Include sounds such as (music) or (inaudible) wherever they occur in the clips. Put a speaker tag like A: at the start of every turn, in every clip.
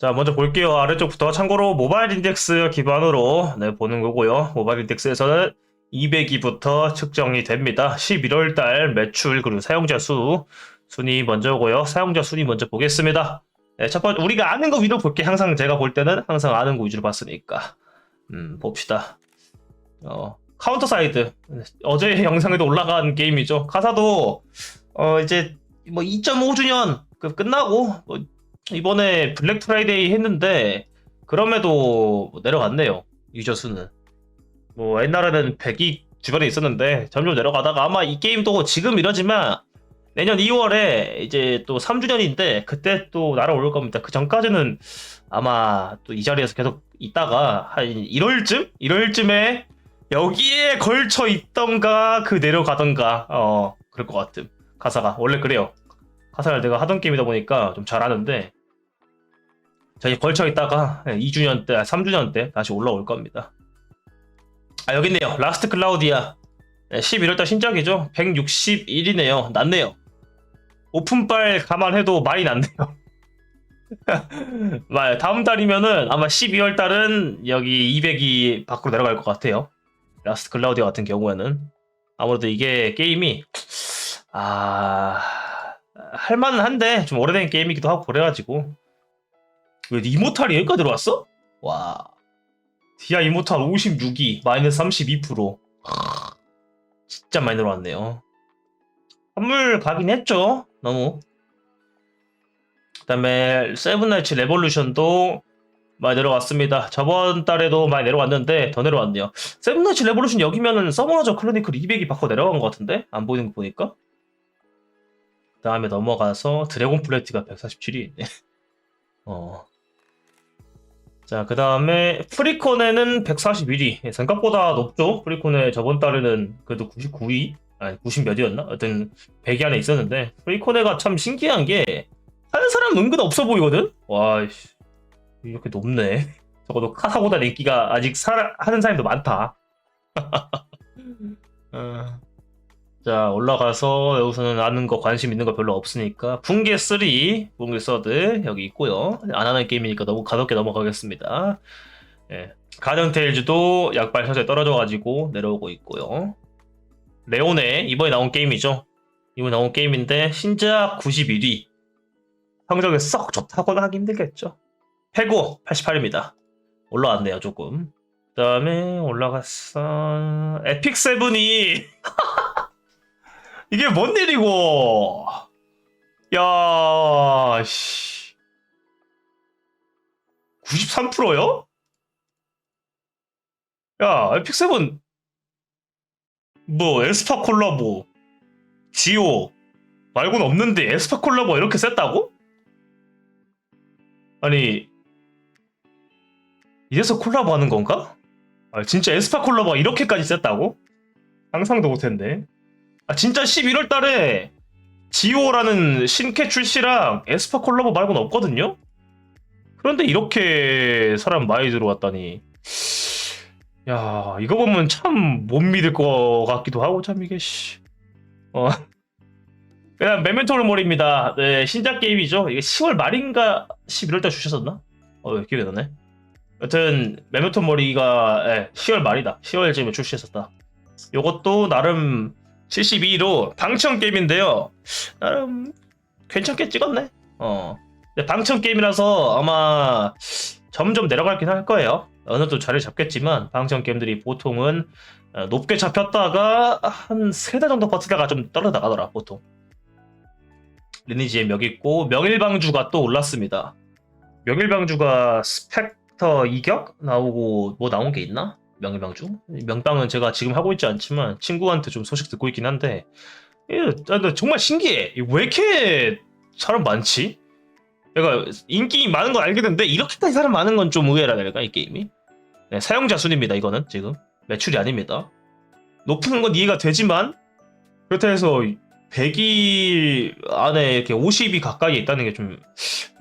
A: 자, 먼저 볼게요. 아래쪽부터. 참고로 모바일 인덱스 기반으로 네, 보는 거고요. 모바일 인덱스에서는 200위부터 측정이 됩니다. 11월 달 매출 그리고 사용자 수 순위 먼저고요. 사용자 순위 먼저 보겠습니다. 네, 첫 번째 우리가 아는 거 위로 볼게. 항상 제가 볼 때는 항상 아는 거 위주로 봤으니까. 음, 봅시다. 어, 카운터 사이드. 어제 (laughs) 영상에도 올라간 게임이죠. 가사도 어, 이제 뭐 2.5주년 그 끝나고 뭐 이번에 블랙 프라이데이 했는데 그럼에도 뭐 내려갔네요. 유저 수는. 뭐 옛날에는 100이 주변에 있었는데 점점 내려가다가 아마 이 게임도 지금 이러지만 내년 2월에 이제 또 3주년인데 그때 또 날아올 겁니다. 그 전까지는 아마 또 이 자리에서 계속 있다가 한 1월쯤? 1월쯤에 여기에 걸쳐 있던가 그 내려가던가 어 그럴 것 같음. 가사가 원래 그래요. 가사를 내가 하던 게임이다 보니까 좀 잘하는데 저희 걸쳐 있다가 2주년 때, 3주년 때 다시 올라올 겁니다. 아 여기 있네요. 라스트 클라우디아 11월달 신작이죠. 161이네요. 낮네요. 오픈빨 감안해도 많이 낮네요. (laughs) 말 다음 달이면은 아마 12월 달은 여기 200이 밖으로 내려갈 것 같아요. 라스트 클라우디아 같은 경우에는 아무래도 이게 게임이 아 할만은 한데 좀 오래된 게임이기도 하고 그래가지고 왜 이모탈이 여기까지 들어왔어? 와 디아 이모탈 56이 마이너스 32% 진짜 많이 들어왔네요. 선물 가긴 했죠. 너무. 그 다음에 세븐나이츠 레볼루션도 많이 내려왔습니다. 저번 달에도 많이 내려왔는데 더 내려왔네요. 세븐나이츠 레볼루션 여기면은 서머너저 클로니클 200이 바꿔 내려간 것 같은데 안 보이는 거 보니까. 그 다음에 넘어가서 드래곤 플레이트가 147이 있네. (laughs) 어. 자, 그 다음에 프리콘에는 141위. 생각보다 높죠? 프리콘에 저번 달에는 그래도 99위? 아니, 90 몇이었나? 하여튼 100위 안에 있었는데, 프리콘에가 참 신기한 게, 하는 사람 은근 없어 보이거든? 와, 씨. 이렇게 높네. (laughs) 적어도 카사보다 인기가 아직 사, 하는 사람도 많다. 어. (laughs) 자, 올라가서 여기서는 아는 거 관심 있는 거 별로 없으니까 붕괴 3, 붕괴 서드 여기 있고요. 안 하는 게임이니까 너무 가볍게 넘어가겠습니다. 예. 가전 테일즈도 약발 서서히 떨어져가지고 내려오고 있고요. 레오네 이번에 나온 게임이죠. 이번에 나온 게임인데 신작 91위. 성적이 썩 좋다고는 하기 힘들겠죠. 패고 88입니다. 올라왔네요 조금. 그 다음에 올라갔어 에픽 세븐이 (laughs) 이게 뭔 일이고? 야, 씨. 93%요? 야, 에픽 세븐 뭐 에스파 콜라보, 지오 말고는 없는데 에스파 콜라보 이렇게 셌다고? 아니 이래서 콜라보 하는 건가? 아, 진짜 에스파 콜라보가 이렇게까지 셌다고? 상상도 못했네. 아 진짜 11월 달에 지오라는 신캐 출시랑 에스파 콜라보 말고는 없거든요? 그런데 이렇게 사람 많이 들어왔다니. 야 이거 보면 참 못 믿을 것 같기도 하고 참 이게 씨. 어. (laughs) 그냥 메멘토 몰입니다. 네 신작 게임이죠. 이게 10월 말인가 11월 달 주셨었나? 어 기억이 나네. 여튼 메멘토 모리가 예, 10월 말이다. 10월쯤에 출시했었다. 요것도 나름 72로 방청 게임인데요. 나름 괜찮게 찍었네. 어. 방청 게임이라서 아마 점점 내려가긴 할 거예요. 어느 정도 자리를 잡겠지만 방청 게임들이 보통은 어, 높게 잡혔다가 한 세 달 정도 버티다가 좀 떨어져 나가더라 보통. 리니지에 명 있고 명일방주가 또 올랐습니다. 명일방주가 스펙터 이격 나오고 뭐 나온 게 있나? 명일방주? 명방은 제가 지금 하고 있지 않지만 친구한테 좀 소식 듣고 있긴 한데 예, 아, 정말 신기해. 왜 이렇게 사람 많지? 내가 인기 많은 건 알겠는데 이렇게까지 사람 많은 건 좀 의외라 내가 이 게임이. 네, 사용자 순입니다 이거는 지금 매출이 아닙니다. 높은 건 이해가 되지만 그렇다 해서 100이 안에 이렇게 50이 가까이 있다는 게 좀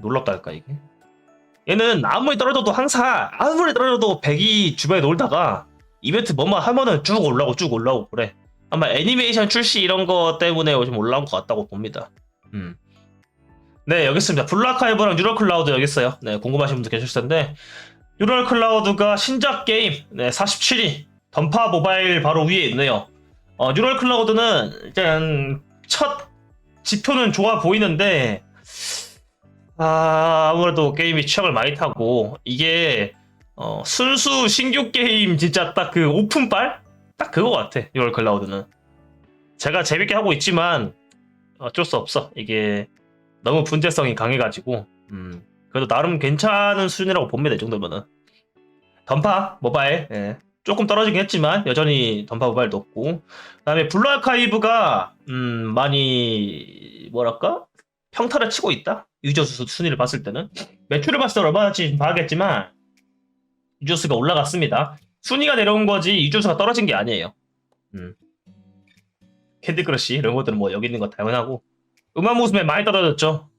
A: 놀랍다 할까 이게. 얘는 아무리 떨어져도 항상 아무리 떨어져도 100이 주변에 놀다가 이벤트 뭐만 하면은 쭉 올라오고 쭉 올라오고 그래. 아마 애니메이션 출시 이런 거 때문에 좀 올라온 것 같다고 봅니다. 음. 네, 여기 있습니다. 블루아카이브랑 뉴럴 클라우드 여기 있어요. 네, 궁금하신 분들 계실 텐데 뉴럴 클라우드가 신작 게임 네, 47위 던파 모바일 바로 위에 있네요. 어, 뉴럴 클라우드는 일단 첫 지표는 좋아 보이는데 아, 아무래도 게임이 취향을 많이 타고 이게 어, 순수 신규 게임 진짜 딱 그 오픈빨 딱 그거 같아. 뉴럴 클라우드는 제가 재밌게 하고 있지만 어쩔 수 없어. 이게 너무 분재성이 강해가지고 음, 그래도 나름 괜찮은 수준이라고 봅니다. 이 정도면은 던파 모바일 예, 조금 떨어지긴 했지만 여전히 던파 모바일 높고 그다음에 블루 아카이브가 음, 많이 뭐랄까 평타를 치고 있다. 유저 수 순위를 봤을 때는 매출을 봤을 때 얼마나지 봐야겠지만 유저 수가 올라갔습니다. 순위가 내려온 거지 유저 수가 떨어진 게 아니에요. 음. 캔디 크러쉬 이런 것들은 뭐 여기 있는 거 당연하고 음악 모습에 많이 떨어졌죠.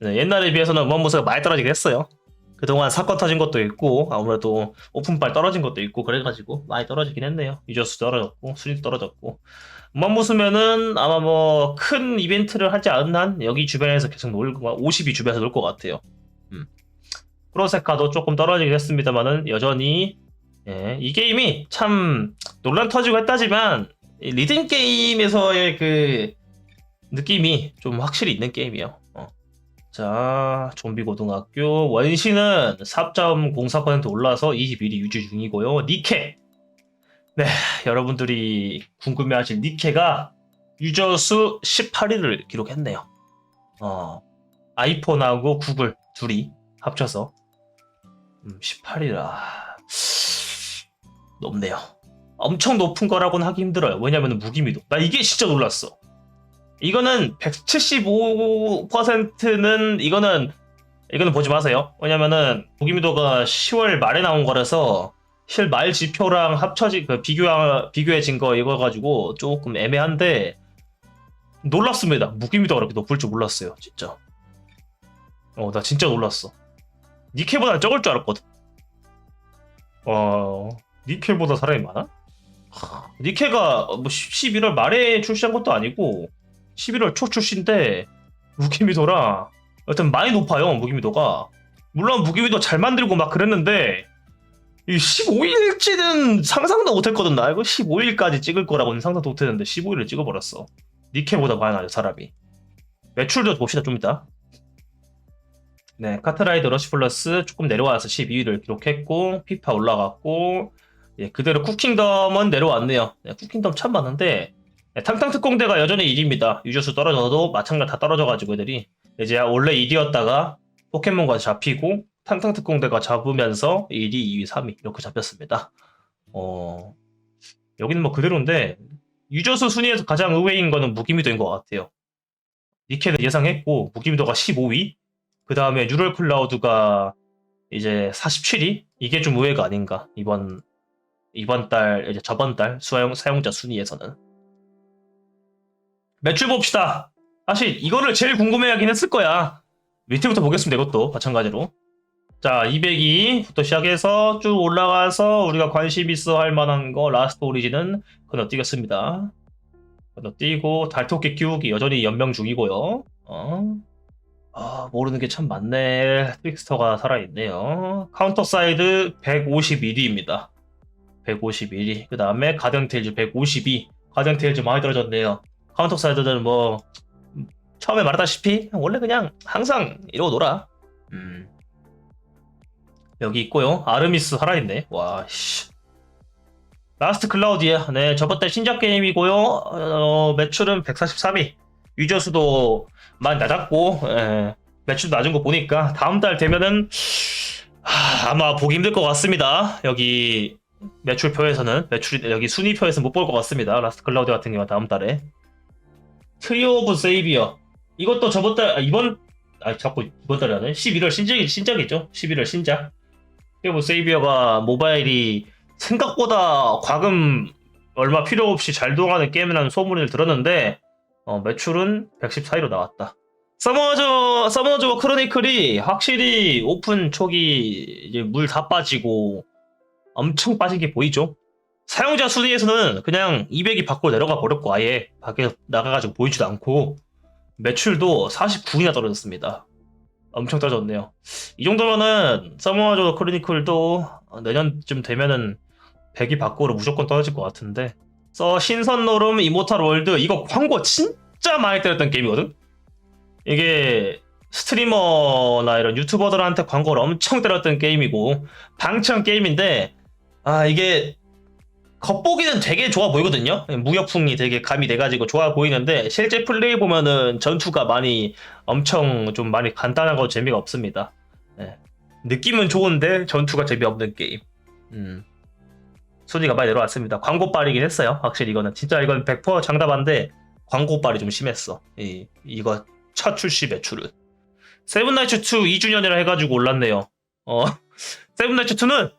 A: 네, 옛날에 비해서는 음악 모습이 많이 떨어지긴 했어요. 그동안 사건 터진 것도 있고 아무래도 오픈빨 떨어진 것도 있고 그래가지고 많이 떨어지긴 했네요. 유저수 떨어졌고 순위도 떨어졌고 음악 모습면은 아마 뭐 큰 이벤트를 하지 않은 한 여기 주변에서 계속 놀 거, 50이 주변에서 놀 것 같아요. 음. 프로세카도 조금 떨어지긴 했습니다만은 여전히 예, 이 게임이 참 논란 터지고 했다지만 이 리듬 게임에서의 그 느낌이 좀 확실히 있는 게임이에요. 어. 자, 좀비 고등학교 원신은 4.04% 올라서 21위 유지 중이고요. 니케. 네, 여러분들이 궁금해하실 니케가 유저 수 18위를 기록했네요. 어, 아이폰하고 구글 둘이 합쳐서 음, 18위라 높네요. 엄청 높은 거라고는 하기 힘들어요. 왜냐면 무기미도. 나 이게 진짜 놀랐어. 이거는 175%는 이거는 이거는 보지 마세요. 왜냐면은 무기미도가 10월 말에 나온 거라서 실말 지표랑 합쳐진 그 비교 비교해진 거 이거 가지고 조금 애매한데 놀랐습니다. 무기미도가 그렇게 높을 줄 몰랐어요. 진짜. 어, 나 진짜 놀랐어. 니케보다 적을 줄 알았거든. 어, 니케보다 사람이 많아? 하, 니케가 뭐 11월 말에 출시한 것도 아니고 11월 초 출시인데 무기미도랑 여튼 많이 높아요 무기미도가 물론 무기미도 잘 만들고 막 그랬는데 이 15일치는 상상도 못했거든. 나 이거 15일까지 찍을 거라고는 상상도 못했는데 15일을 찍어버렸어. 니케보다 많이 나요 사람이. 매출도 봅시다 좀 이따. 네 카트라이드 러시 플러스 조금 내려와서 12위를 기록했고 피파 올라갔고 예, 그대로 쿠킹덤은 내려왔네요. 네, 쿠킹덤 참 많은데 네, 탕탕 특공대가 여전히 1위입니다. 유저수 떨어져도 마찬가지 다 떨어져가지고 애들이. 이제 원래 1위였다가 포켓몬과 잡히고 탕탕 특공대가 잡으면서 1위, 2위, 3위 이렇게 잡혔습니다. 어 여기는 뭐 그대로인데 유저수 순위에서 가장 의외인 거는 무기미도인 것 같아요. 니케는 예상했고 무기미도가 15위, 그 다음에 뉴럴 클라우드가 이제 47위 이게 좀 의외가 아닌가 이번 이번 달 이제 저번 달 수용 사용자 순위에서는. 매출 봅시다. 사실 이거를 제일 궁금해하긴 했을 거야. 밑에부터 보겠습니다. 이것도 마찬가지로. 자, 202부터 시작해서 쭉 올라가서 우리가 관심 있어 할 만한 거 라스트 오리진은 건너뛰겠습니다. 건너뛰고 달토끼 키우기 여전히 연명 중이고요. 어? 아, 모르는 게 참 많네. 트릭스터가 살아있네요. 카운터 사이드 151위입니다. 151위. 그 다음에 가든 테일즈 152. 가든 테일즈 많이 떨어졌네요. 카운터 사이드들은 뭐 처음에 말했다시피 원래 그냥 항상 이러고 놀아. 음. 여기 있고요. 아르미스 살아있네. 와 씨. 라스트 클라우디아. 네, 저번 달 신작 게임이고요. 어, 매출은 143위. 유저 수도 많이 낮았고 예, 매출도 낮은 거 보니까 다음 달 되면은 하, 아마 보기 힘들 것 같습니다. 여기 매출표에서는 매출 여기 순위표에서 못 볼 것 같습니다. 라스트 클라우디 같은 경우 다음 달에. 트리오 오브 세이비어 이것도 저번 달 아, 이번 아 자꾸 이번 달이 하네 11월 신작이 신작이죠 11월 신작 트리오 오브 세이비어가 모바일이 생각보다 과금 얼마 필요 없이 잘 동하는 게임이라는 소문을 들었는데 어, 매출은 114위로 나왔다 서머저 서머저 크로니클이 확실히 오픈 초기 이제 물 다 빠지고 엄청 빠진 게 보이죠 사용자 순위에서는 그냥 200이 밖으로 내려가 버렸고 아예 밖에 나가가지고 보이지도 않고 매출도 49이나 떨어졌습니다. 엄청 떨어졌네요. 이 정도면은 서머저 크로니클도 내년쯤 되면은 100이 밖으로 무조건 떨어질 것 같은데. 써 신선 노름 이모탈 월드 이거 광고 진짜 많이 때렸던 게임이거든. 이게 스트리머나 이런 유튜버들한테 광고를 엄청 때렸던 게임이고 방청 게임인데 아 이게 겉보기는 되게 좋아 보이거든요. 무역풍이 되게 가미돼가지고 좋아 보이는데 실제 플레이 보면은 전투가 많이 엄청 좀 많이 간단하고 재미가 없습니다. 예. 느낌은 좋은데 전투가 재미없는 게임. 음. 순위가 많이 내려왔습니다. 광고빨이긴 했어요. 확실히 이거는 진짜 이건 100% 장담한데 광고빨이 좀 심했어. 이 이거 첫 출시 매출은. 세븐나이츠 2 2주년이라 해가지고 올랐네요. 어 (laughs) 세븐나이츠 2는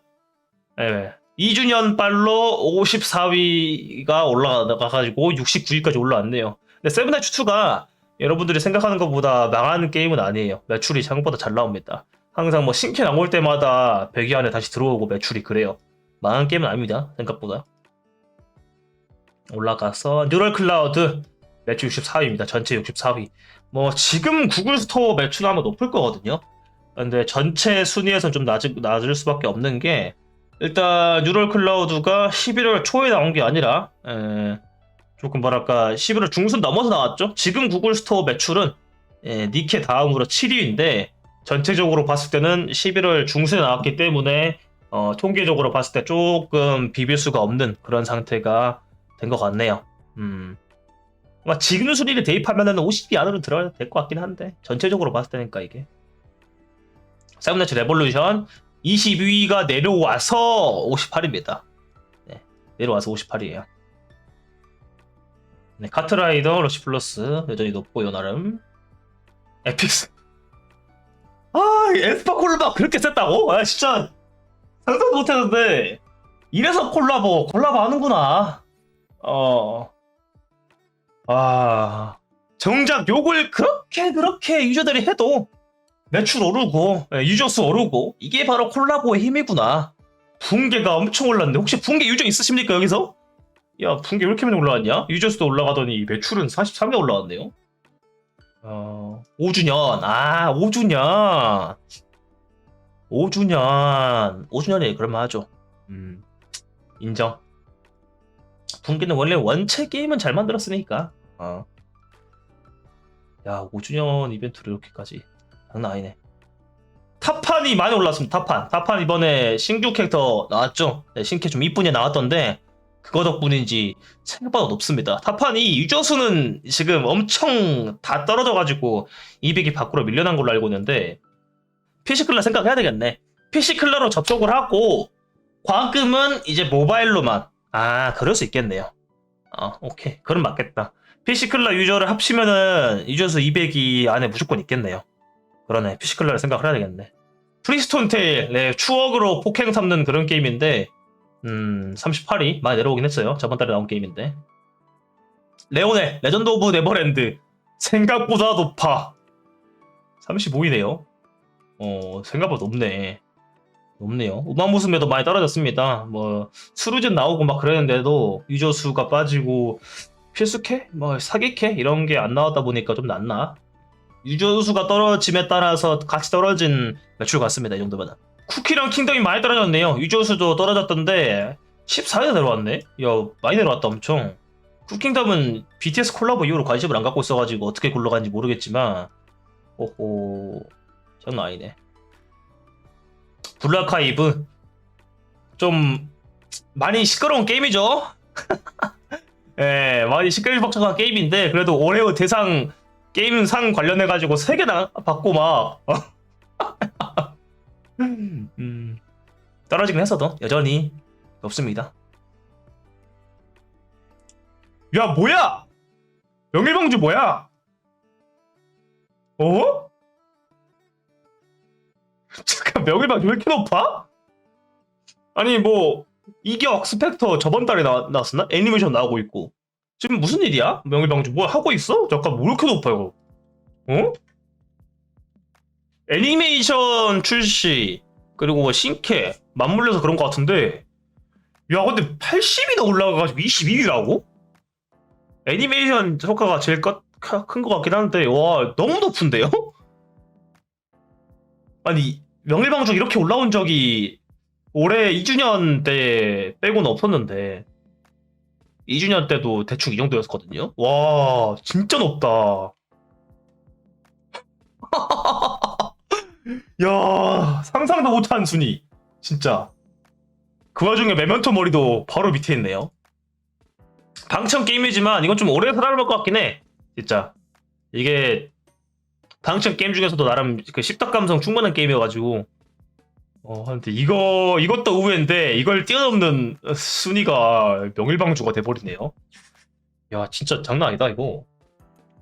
A: 예, 2주년 빨로 54위가 올라가가지고 69위까지 올라왔네요. 근데 세븐나이츠 2가 여러분들이 생각하는 것보다 망하는 게임은 아니에요. 매출이 생각보다 잘 나옵니다. 항상 뭐 신캐 나올 때마다 100위 안에 다시 들어오고 매출이 그래요. 망한 게임은 아닙니다. 생각보다. 올라가서 뉴럴 클라우드 매출 64위입니다. 전체 64위. 뭐 지금 구글 스토어 매출 아마 높을 거거든요. 근데 전체 순위에서는 좀 낮을, 낮을 수밖에 없는 게 일단 뉴럴 클라우드가 11월 초에 나온 게 아니라 에, 조금 뭐랄까 11월 중순 넘어서 나왔죠. 지금 구글 스토어 매출은 에, 니케 다음으로 7위인데 전체적으로 봤을 때는 11월 중순에 나왔기 때문에 어, 통계적으로 봤을 때 조금 비빌 수가 없는 그런 상태가 된 것 같네요. 음. 아마 지금 순위를 대입하면은 50위 안으로 들어야 될 것 같긴 한데 전체적으로 봤을 때니까 이게 세븐나치 레볼루션 22위가 내려와서 58입니다. 네, 내려와서 58이에요. 네, 카트라이더 러시 플러스 여전히 높고요 나름. 에픽스. 아, 에스파 콜라보 그렇게 셌다고? 아, 진짜 상상도 못했는데 이래서 콜라보 콜라보 하는구나. 어. 아, 정작 욕을 그렇게 그렇게 유저들이 해도 매출 오르고 예, 유저 수 오르고 이게 바로 콜라보의 힘이구나. 붕괴가 엄청 올랐는데 혹시 붕괴 유저 있으십니까 여기서? 야 붕괴 왜 이렇게 많이 올라왔냐? 유저 수도 올라가더니 매출은 43에 올라왔네요. 어 5주년 아 5주년 5주년 5주년에 그럴만 하죠. 음 인정. 붕괴는 원래 원체 게임은 잘 만들었으니까. 어. 야 5주년 이벤트를 이렇게까지 장난 아니네. 타판이 많이 올랐습니다. 타판. 타판 이번에 신규 캐릭터 나왔죠? 네, 신캐 좀 이쁜이 나왔던데 그거 덕분인지 생각보다 높습니다. 타판이 유저 수는 지금 엄청 다 떨어져가지고 200이 밖으로 밀려난 걸로 알고 있는데 피시클라 생각해야 되겠네. 피시클라로 접속을 하고 과금은 이제 모바일로만. 아 그럴 수 있겠네요. 어 오케이 그럼 맞겠다. 피시클라 유저를 합치면은 유저수 200이 안에 무조건 있겠네요. 그러네. 피시클라를 생각을 해야 되겠네. 프리스톤 테일, 네, 추억으로 폭행 삼는 그런 게임인데, 음, 38위 많이 내려오긴 했어요. 저번 달에 나온 게임인데. 레오네, 레전드 오브 네버랜드. 생각보다 높아. 35위네요. 어, 생각보다 높네. 높네요. 우마무스메도 많이 떨어졌습니다. 뭐, 수루젠 나오고 막 그랬는데도 유저 수가 빠지고, 필수캐? 뭐, 사기캐? 이런 게 안 나왔다 보니까 좀 낫나? 유저 수가 떨어짐에 따라서 같이 떨어진 매출 같습니다. 이 정도면. 쿠키랑 킹덤이 많이 떨어졌네요. 유저 수도 떨어졌던데 14에 내려왔네. 야 많이 내려왔다 엄청. 쿠킹덤은 BTS 콜라보 이후로 관심을 안 갖고 있어가지고 어떻게 굴러가는지 모르겠지만 오호 장난 아니네. 블루아카이브 좀 많이 시끄러운 게임이죠. (laughs) 예, 많이 시끌벅적한 게임인데 그래도 올해의 대상 게임 상 관련해가지고 세 개나 받고 막 (laughs) 음, 떨어지긴 했어도 여전히 높습니다. 야 뭐야? 명일방주 뭐야? 어? (laughs) 잠깐 명일방주 왜 이렇게 높아? 아니 뭐 이격 스펙터 저번 달에 나, 나왔었나? 애니메이션 나오고 있고 지금 무슨 일이야? 명일방주 뭐 하고 있어? 잠깐 뭐 이렇게 높아요? 어? 애니메이션 출시 그리고 뭐 신캐 맞물려서 그런 것 같은데 야 근데 80이나 올라가가지고 22위라고? 애니메이션 효과가 제일 컸, 큰것 같긴 한데 와 너무 높은데요? (laughs) 아니 명일방중 이렇게 올라온 적이 올해 2주년 때 빼고는 없었는데 2주년 때도 대충 이 정도였거든요. 와 진짜 높다. (laughs) 야 상상도 못한 순위 진짜. 그 와중에 메멘토 머리도 바로 밑에 있네요. 방청 게임이지만 이건 좀 오래 살아남을 것 같긴 해. 진짜 이게 방청 게임 중에서도 나름 그 십덕 감성 충분한 게임이어가지고 어 근데 이거 이것도 우회인데 이걸 뛰어넘는 순위가 명일방주가 돼버리네요. 야 진짜 장난 아니다 이거.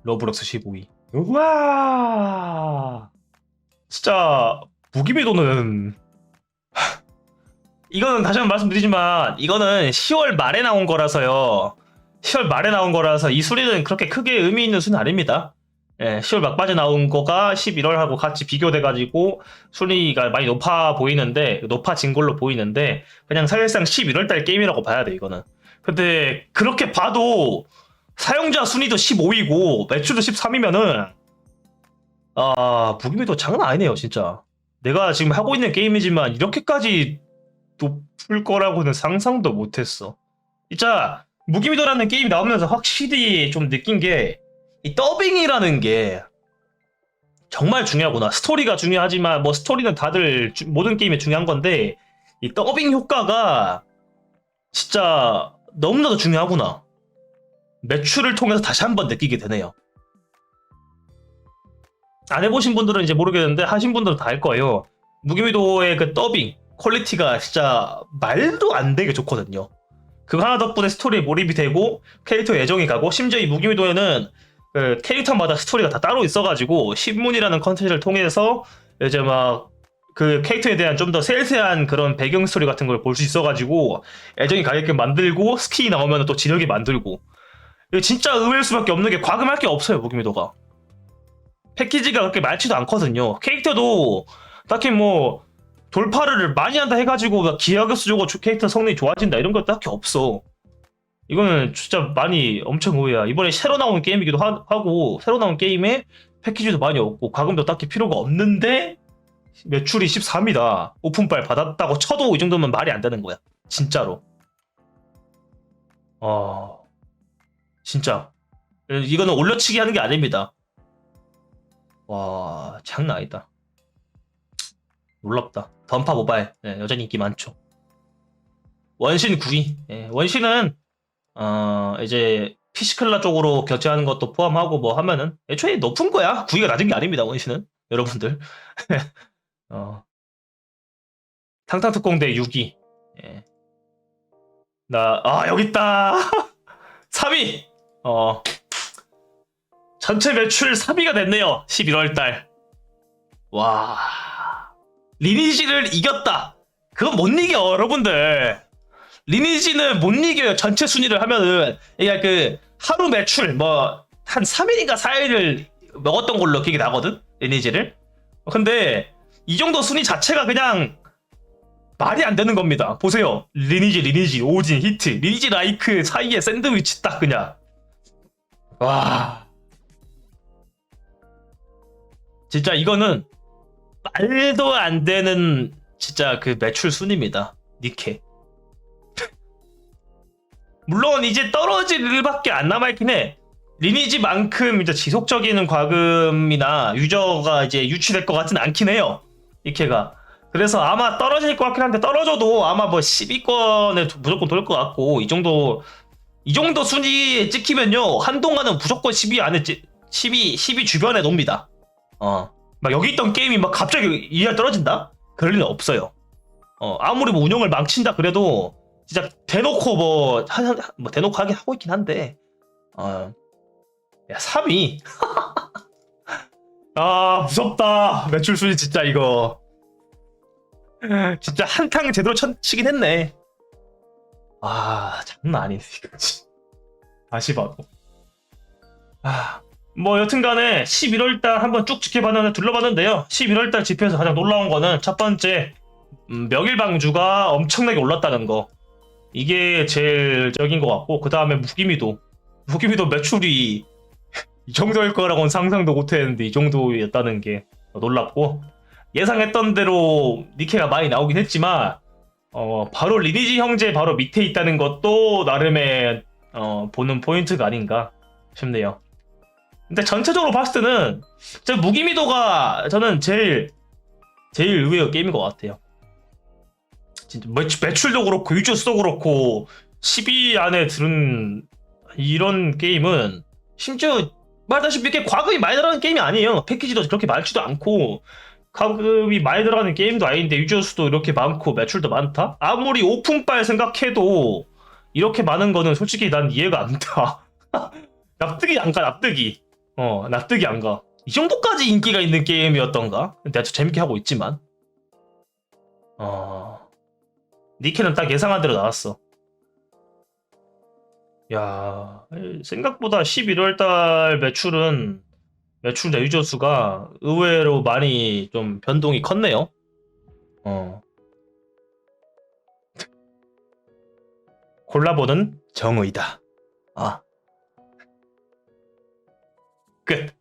A: 러브럭스 15위. 우와 진짜 무기미도는 (laughs) 이거는 다시 한번 말씀드리지만 이거는 10월 말에 나온 거라서요. 10월 말에 나온 거라서 이 순위는 그렇게 크게 의미 있는 순위 아닙니다. 예, 10월 막바지 나온 거가 11월하고 같이 비교돼가지고 순위가 많이 높아 보이는데 높아진 걸로 보이는데 그냥 사실상 11월 달 게임이라고 봐야 돼 이거는. 근데 그렇게 봐도 사용자 순위도 15위고 매출도 13위면은 아 무기미도 장난 아니네요 진짜. 내가 지금 하고 있는 게임이지만 이렇게까지 높을 거라고는 상상도 못했어. 진짜 무기미도라는 게임이 나오면서 확실히 좀 느낀 게 이 더빙이라는 게 정말 중요하구나. 스토리가 중요하지만 뭐 스토리는 다들 주- 모든 게임에 중요한 건데 이 더빙 효과가 진짜 너무나도 중요하구나. 매출을 통해서 다시 한번 느끼게 되네요. 안 해보신 분들은 이제 모르겠는데 하신 분들은 다 알 거예요. 무기미도의 그 더빙 퀄리티가 진짜 말도 안 되게 좋거든요. 그거 하나 덕분에 스토리에 몰입이 되고 캐릭터 애정이 가고 심지어 이 무기미도에는 그 캐릭터마다 스토리가 다 따로 있어가지고 신문이라는 컨텐츠를 통해서 이제 막 그 캐릭터에 대한 좀 더 세세한 그런 배경 스토리 같은 걸 볼 수 있어가지고 애정이 가게끔 만들고 스킨이 나오면 또 진혁이 만들고. 진짜 의외일 수밖에 없는 게 과금할 게 없어요 무기미도가. 패키지가 그렇게 많지도 않거든요. 캐릭터도 딱히 뭐 돌파를 많이 한다 해가지고 막 기하급수 주고 캐릭터 성능이 좋아진다 이런 거 딱히 없어 이거는 진짜 많이 엄청 의외야. 이번에 새로 나온 게임이기도 하, 고 새로 나온 게임에 패키지도 많이 없고 과금도 딱히 필요가 없는데 매출이 13이다. 오픈발 받았다고 쳐도 이 정도면 말이 안 되는 거야. 진짜로. 어 진짜 이거는 올려치기 하는 게 아닙니다. 와 장난 아니다. 놀랍다. 던파 모바일 예, 여전히 인기 많죠. 원신 9위. 예, 원신은 어 이제 피시클라 쪽으로 결제하는 것도 포함하고 뭐 하면은 애초에 높은 거야. 구위가 낮은 게 아닙니다. 원시는 (laughs) 여러분들. (laughs) 어 탕탕특공대 6위. 예. 나 아 여기 있다. (laughs) 3위. 어 전체 매출 3위가 됐네요. 11월 달. 와 리니지를 이겼다. 그건 못 이겨 여러분들. 리니지는 못 이겨요. 전체 순위를 하면은 그러니까 그 하루 매출 뭐 한 3일인가 4일을 먹었던 걸로 기억이 나거든. 리니지를. 근데 이 정도 순위 자체가 그냥 말이 안 되는 겁니다. 보세요. 리니지, 리니지, 오진, 히트, 리니지 라이크 사이에 샌드위치 딱 그냥. 와. 진짜 이거는 말도 안 되는 진짜 그 매출 순입니다. 니케. 물론 이제 떨어질 일밖에 안 남아있긴 해. 리니지만큼 이제 지속적인 과금이나 유저가 이제 유치될 것 같진 않긴 해요. 이케가. 그래서 아마 떨어질 것 같긴 한데 떨어져도 아마 뭐 10위권에 무조건 돌 것 같고 이 정도 이 정도 순위 찍히면요 한동안은 무조건 10위 안에 찌, 10위 10위 주변에 놉니다. 어. 막 여기 있던 게임이 막 갑자기 2위 떨어진다? 그럴 리는 없어요. 어 아무리 뭐 운영을 망친다 그래도 진짜 대놓고 뭐, 한, 한- 뭐 대놓고 하긴 하고 있긴 한데 어. 야 3위 (laughs) 아 무섭다. 매출 순위 진짜 이거. 진짜 한탕 제대로 쳐, 치긴 했네. 아 장난 아니네 이거 진- 다시 봐도. 아 뭐 여튼간에 11월달 한번 쭉 지켜봤는데 둘러봤는데요. 11월달 지표에서 가장 놀라운 거는 첫 번째 음, 명일방주가 엄청나게 올랐다는 거 이게 제일 적인 것 같고 그 다음에 무기미도 무기미도 매출이 (laughs) 이 정도일 거라고는 상상도 못했는데 이 정도였다는 게 놀랍고 예상했던 대로 니케가 많이 나오긴 했지만 어, 바로 리니지 형제 바로 밑에 있다는 것도 나름의 어, 보는 포인트가 아닌가 싶네요. 근데 전체적으로 봤을 때는 저 무기미도가 저는 제일 제일 의외의 게임인 것 같아요. 진짜 매출, 매출도 그렇고 유저수도 그렇고 10위 안에 들은 이런 게임은 심지어 말다시피 이렇게 과금이 많이 들어가는 게임이 아니에요. 패키지도 그렇게 많지도 않고 과금이 많이 들어가는 게임도 아닌데 유저 수도 이렇게 많고 매출도 많다? 아무리 오픈빨 생각해도 이렇게 많은 거는 솔직히 난 이해가 안 가. (laughs) 납득이 안 가, 납득이. 어, 납득이 안 가. 이 정도까지 인기가 있는 게임이었던가? 내가 좀 재밌게 하고 있지만. 어. 니케는 딱 예상한 대로 나왔어. 야, 생각보다 11월 달 매출은 매출자 유저 수가 의외로 많이 좀 변동이 컸네요. 어. 콜라보는 정의다. 아. 끝.